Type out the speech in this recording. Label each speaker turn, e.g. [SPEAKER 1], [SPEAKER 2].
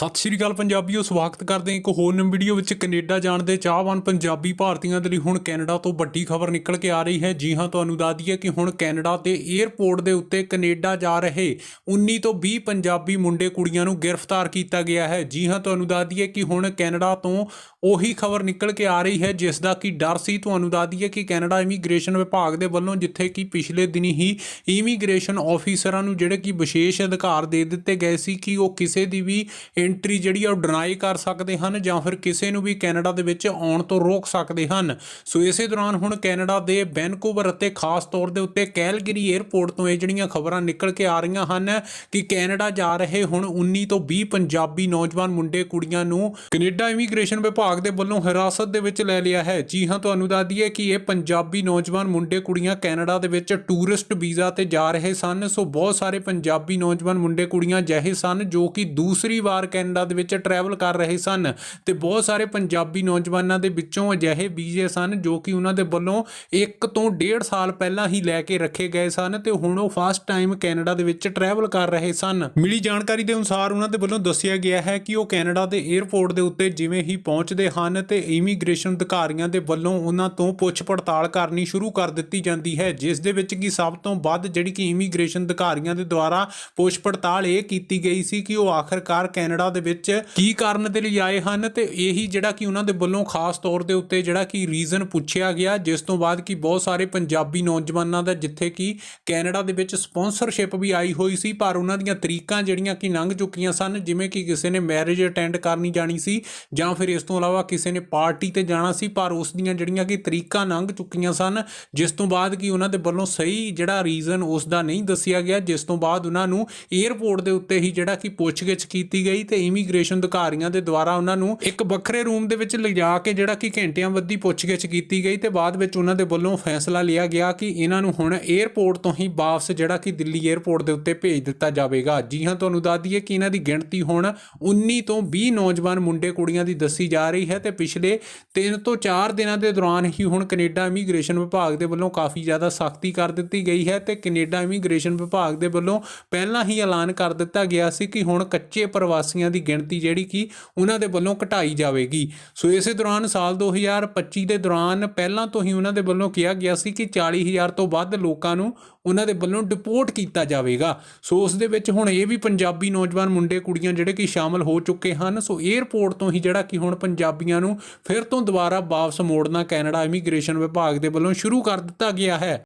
[SPEAKER 1] ਸਤਿ ਸ਼੍ਰੀ ਅਕਾਲ ਪੰਜਾਬੀਓ, ਸਵਾਗਤ ਕਰਦੇ ਹਾਂ ਇੱਕ ਹੋਰ ਨਵੀਂ ਵੀਡੀਓ ਵਿੱਚ ਕੈਨੇਡਾ ਜਾਣ ਦੇ ਚਾਹਵਾਨ ਪੰਜਾਬੀ ਭਾਰਤੀਆਂ ਦੇ ਲਈ ਹੁਣ ਕੈਨੇਡਾ ਤੋਂ ਵੱਡੀ ਖਬਰ ਨਿਕਲ ਕੇ ਆ ਰਹੀ ਹੈ। ਜੀ ਹਾਂ, ਤੁਹਾਨੂੰ ਦੱਸ ਦਈਏ ਕਿ ਹੁਣ ਕੈਨੇਡਾ ਦੇ 에ਅਰਪੋਰਟ ਦੇ ਉੱਤੇ ਕੈਨੇਡਾ ਜਾ ਰਹੇ 19 ਤੋਂ 20 ਪੰਜਾਬੀ ਮੁੰਡੇ ਕੁੜੀਆਂ ਨੂੰ ਗ੍ਰਿਫਤਾਰ ਕੀਤਾ ਗਿਆ ਹੈ। ਜੀ ਹਾਂ, ਤੁਹਾਨੂੰ ਦੱਸ ਦਈਏ ਕਿ ਹੁਣ ਕੈਨੇਡਾ ਤੋਂ ਉਹੀ ਖਬਰ ਨਿਕਲ ਕੇ ਆ ਰਹੀ ਹੈ ਜਿਸ ਦਾ ਕਿ ਡਰ ਸੀ। ਤੁਹਾਨੂੰ ਦੱਸ ਦਈਏ ਕਿ ਕੈਨੇਡਾ ਇਮੀਗ੍ਰੇਸ਼ਨ ਵਿਭਾਗ ਦੇ ਵੱਲੋਂ ਜਿੱਥੇ ਕਿ ਪਿਛਲੇ ਦਿਨੀ ਹੀ ਇਮੀਗ੍ਰੇਸ਼ਨ ਆਫੀਸਰਾਂ ਨੂੰ ਜਿਹੜੇ ਕਿ ਵਿਸ਼ੇਸ਼ ਅਧਿਕਾਰ ਦੇ ਦਿੱਤੇ ਗਏ ਸੀ ਕਿ ਉਹ ਕਿਸੇ ਦੀ ਵੀ ਐਂਟਰੀ ਜਿਹੜੀ ਆ ਉਹ ਡਿਨਾਈ ਕਰ ਸਕਦੇ ਹਨ ਜਾਂ ਫਿਰ ਕਿਸੇ ਨੂੰ ਵੀ ਕੈਨੇਡਾ ਦੇ ਵਿੱਚ ਆਉਣ ਤੋਂ ਰੋਕ ਸਕਦੇ ਹਨ। ਸੋ ਇਸੇ ਦੌਰਾਨ ਹੁਣ ਕੈਨੇਡਾ ਦੇ ਵੈਨਕੂਵਰ ਅਤੇ ਖਾਸ ਤੌਰ ਦੇ ਉੱਤੇ ਕੈਲਗਰੀ 에ਅਰਪੋਰਟ ਤੋਂ ਇਹ ਜਿਹੜੀਆਂ ਖਬਰਾਂ ਨਿਕਲ ਕੇ ਆ ਰਹੀਆਂ ਹਨ ਕਿ ਕੈਨੇਡਾ ਜਾ ਰਹੇ ਹੁਣ 19 ਤੋਂ 20 ਪੰਜਾਬੀ ਨੌਜਵਾਨ ਮੁੰਡੇ ਕੁੜੀਆਂ ਨੂੰ ਕੈਨੇਡਾ ਇਮੀਗ੍ਰੇਸ਼ਨ ਵਿਭਾਗ ਦੇ ਵੱਲੋਂ ਹਿਰਾਸਤ ਦੇ ਵਿੱਚ ਲੈ ਲਿਆ ਹੈ। ਜੀ ਹਾਂ, ਤੁਹਾਨੂੰ ਦੱਸ ਦਈਏ ਕਿ ਇਹ ਪੰਜਾਬੀ ਨੌਜਵਾਨ ਮੁੰਡੇ ਕੁੜੀਆਂ ਕੈਨੇਡਾ ਦੇ ਵਿੱਚ ਟੂਰਿਸਟ ਵੀਜ਼ਾ ਤੇ ਜਾ ਰਹੇ ਸਨ। ਸੋ ਬਹੁਤ ਸਾਰੇ ਪੰਜਾਬੀ ਨੌਜਵਾਨ ਮੁੰਡੇ ਕੁੜੀਆਂ ਜਿਹੇ ਸਨ ਜੋ ਕਿ ਦੂਸਰੀ ਵਾਰ ਕੈਨੇਡਾ ਦੇ ਵਿੱਚ ਟਰੈਵਲ ਕਰ ਰਹੇ ਸਨ ਤੇ ਬਹੁਤ ਸਾਰੇ ਪੰਜਾਬੀ ਨੌਜਵਾਨਾਂ ਦੇ ਵਿੱਚੋਂ ਅਜਿਹੇ ਵੀਜ਼ੇ ਸਨ ਜੋ ਕਿ ਉਹਨਾਂ ਦੇ ਵੱਲੋਂ ਇੱਕ ਤੋਂ ਡੇਢ ਸਾਲ ਪਹਿਲਾਂ ਹੀ ਲੈ ਕੇ ਰੱਖੇ ਗਏ ਸਨ ਤੇ ਹੁਣ ਉਹ ਫਸਟ ਟਾਈਮ ਕੈਨੇਡਾ ਦੇ ਵਿੱਚ ਟਰੈਵਲ ਕਰ ਰਹੇ ਸਨ। ਮਿਲੀ ਜਾਣਕਾਰੀ ਦੇ ਅਨੁਸਾਰ ਉਹਨਾਂ ਦੇ ਵੱਲੋਂ ਦੱਸਿਆ ਗਿਆ ਹੈ ਕਿ ਉਹ ਕੈਨੇਡਾ ਦੇ 에ਅਰਪੋਰਟ ਦੇ ਉੱਤੇ ਜਿਵੇਂ ਹੀ ਪਹੁੰਚਦੇ ਹਨ ਤੇ ਇਮੀਗ੍ਰੇਸ਼ਨ ਅਧਿਕਾਰੀਆਂ ਦੇ ਵੱਲੋਂ ਉਹਨਾਂ ਤੋਂ ਪੁੱਛ ਪੜਤਾਲ ਕਰਨੀ ਸ਼ੁਰੂ ਕਰ ਦਿੱਤੀ ਜਾਂਦੀ ਹੈ, ਜਿਸ ਦੇ ਵਿੱਚ ਕਿ ਸਭ ਤੋਂ ਵੱਧ ਜਿਹੜੀ ਕਿ ਇਮੀਗ੍ਰੇਸ਼ਨ ਅਧਿਕਾਰੀਆਂ ਦੇ ਦੁਆਰਾ ਪੁੱਛ ਪੜਤਾਲ ਇਹ ਕੀਤੀ ਗਈ ਸੀ ਕਿ ਉਹ ਆਖਰਕਾਰ ਕੈਨੇਡਾ ਦੇ ਵਿੱਚ ਕੀ ਕਾਰਨ ਦੇ ਲਈ ਆਏ ਹਨ ਤੇ ਇਹੀ ਜਿਹੜਾ ਕਿ ਉਹਨਾਂ ਦੇ ਵੱਲੋਂ ਖਾਸ ਤੌਰ ਦੇ ਉੱਤੇ ਜਿਹੜਾ ਕਿ ਰੀਜ਼ਨ ਪੁੱਛਿਆ ਗਿਆ, ਜਿਸ ਤੋਂ ਬਾਅਦ ਕਿ ਬਹੁਤ ਸਾਰੇ ਪੰਜਾਬੀ ਨੌਜਵਾਨਾਂ ਦਾ ਜਿੱਥੇ ਕਿ ਕੈਨੇਡਾ ਦੇ ਵਿੱਚ ਸਪਾਂਸਰਸ਼ਿਪ ਵੀ ਆਈ ਹੋਈ ਸੀ, ਪਰ ਉਹਨਾਂ ਦੀਆਂ ਤਰੀਕਾਂ ਜਿਹੜੀਆਂ ਕਿ ਲੰਘ ਚੁੱਕੀਆਂ ਸਨ, ਜਿਵੇਂ ਕਿ ਕਿਸੇ ਨੇ ਮੈਰਿਜ ਅਟੈਂਡ ਕਰਨੀ ਜਾਣੀ ਸੀ ਜਾਂ ਫਿਰ ਇਸ ਤੋਂ ਇਲਾਵਾ ਕਿਸੇ ਨੇ ਪਾਰਟੀ ਤੇ ਜਾਣਾ ਸੀ, ਪਰ ਉਸ ਦੀਆਂ ਜਿਹੜੀਆਂ ਕਿ ਤਰੀਕਾਂ ਲੰਘ ਚੁੱਕੀਆਂ ਸਨ, ਜਿਸ ਤੋਂ ਬਾਅਦ ਕਿ ਉਹਨਾਂ ਦੇ ਵੱਲੋਂ ਸਹੀ ਜਿਹੜਾ ਰੀਜ਼ਨ ਉਸ ਦਾ ਨਹੀਂ ਦੱਸਿਆ ਗਿਆ, ਜਿਸ ਤੋਂ ਬਾਅਦ ਉਹਨਾਂ ਨੂੰ 에ਅਰਪੋਰਟ ਦੇ ਉੱਤੇ ਹੀ ਜਿਹੜਾ ਕਿ ਪੁੱਛਗਿੱਛ ਕੀਤੀ ਗਈ ਤੇ ਇਮੀਗ੍ਰੇਸ਼ਨ ਅਧਿਕਾਰੀਆਂ ਦੇ ਦੁਆਰਾ ਉਹਨਾਂ ਨੂੰ ਇੱਕ ਵੱਖਰੇ ਰੂਮ ਦੇ ਵਿੱਚ ਲਿਜਾ ਕੇ ਜਿਹੜਾ ਕਿ ਘੰਟਿਆਂ ਬੱਧੀ ਪੁੱਛਗਿੱਛ ਕੀਤੀ ਗਈ ਤੇ ਬਾਅਦ ਵਿੱਚ ਉਹਨਾਂ ਦੇ ਵੱਲੋਂ ਫੈਸਲਾ ਲਿਆ ਗਿਆ ਕਿ ਇਹਨਾਂ ਨੂੰ ਹੁਣ 에ਅਰਪੋਰਟ ਤੋਂ ਹੀ ਵਾਪਸ ਜਿਹੜਾ ਕਿ ਦਿੱਲੀ 에ਅਰਪੋਰਟ ਦੇ ਉੱਤੇ ਭੇਜ ਦਿੱਤਾ ਜਾਵੇਗਾ। ਜੀ ਹਾਂ, ਤੁਹਾਨੂੰ ਦੱਸ ਦਈਏ ਕਿ ਇਹਨਾਂ ਦੀ ਗਿਣਤੀ ਹੁਣ 19 ਤੋਂ 20 ਨੌਜਵਾਨ ਮੁੰਡੇ ਕੁੜੀਆਂ ਦੀ ਦੱਸੀ ਜਾ ਰਹੀ ਹੈ ਤੇ ਪਿਛਲੇ 3 ਤੋਂ 4 ਦਿਨਾਂ ਦੇ ਦੌਰਾਨ ਹੀ ਹੁਣ ਕੈਨੇਡਾ ਇਮੀਗ੍ਰੇਸ਼ਨ ਵਿਭਾਗ ਦੇ ਵੱਲੋਂ ਕਾਫੀ ਜ਼ਿਆਦਾ ਸਖਤੀ ਕਰ ਦਿੱਤੀ ਗਈ ਹੈ ਤੇ ਕੈਨੇਡਾ ਇਮੀਗ੍ਰੇਸ਼ਨ ਵਿਭਾਗ ਦੇ ਵੱਲੋਂ ਪਹਿਲਾਂ ਹੀ ਐਲਾਨ ਕਰ ਦਿੱਤਾ ਗਿਆ ਸੀ ਕਿ ਹੁਣ ਕੱਚੇ ਪ੍ਰਵਾਸੀ ਪ੍ਰਵਾਸੀਆਂ ਦੀ ਗਿਣਤੀ ਜਿਹੜੀ ਕਿ ਉਹਨਾਂ ਦੇ ਵੱਲੋਂ ਘਟਾਈ ਜਾਵੇਗੀ। ਸੋ ਇਸੇ ਦੌਰਾਨ ਸਾਲ 2025 ਦੇ ਦੌਰਾਨ ਪਹਿਲਾਂ ਤੋਂ ਹੀ ਉਹਨਾਂ ਦੇ ਵੱਲੋਂ ਕਿਹਾ ਗਿਆ ਸੀ ਕਿ 40000 ਤੋਂ ਵੱਧ ਲੋਕਾਂ ਨੂੰ ਉਹਨਾਂ ਦੇ ਵੱਲੋਂ ਡਿਪੋਰਟ ਕੀਤਾ ਜਾਵੇਗਾ। ਸੋ ਉਸ ਦੇ ਵਿੱਚ ਹੁਣ ਇਹ ਵੀ ਪੰਜਾਬੀ ਨੌਜਵਾਨ ਮੁੰਡੇ ਕੁੜੀਆਂ ਜਿਹੜੇ ਕਿ ਸ਼ਾਮਲ ਹੋ ਚੁੱਕੇ ਹਨ। ਸੋ 에ਅਰਪੋਰਟ ਤੋਂ ਹੀ ਜਿਹੜਾ ਕਿ ਹੁਣ ਪੰਜਾਬੀਆਂ ਨੂੰ ਫਿਰ ਤੋਂ ਦੁਬਾਰਾ ਵਾਪਸ ਮੋੜਨਾ ਕੈਨੇਡਾ ਇਮੀਗ੍ਰੇਸ਼ਨ ਵਿਭਾਗ ਦੇ ਵੱਲੋਂ ਸ਼ੁਰੂ ਕਰ ਦਿੱਤਾ ਗਿਆ ਹੈ।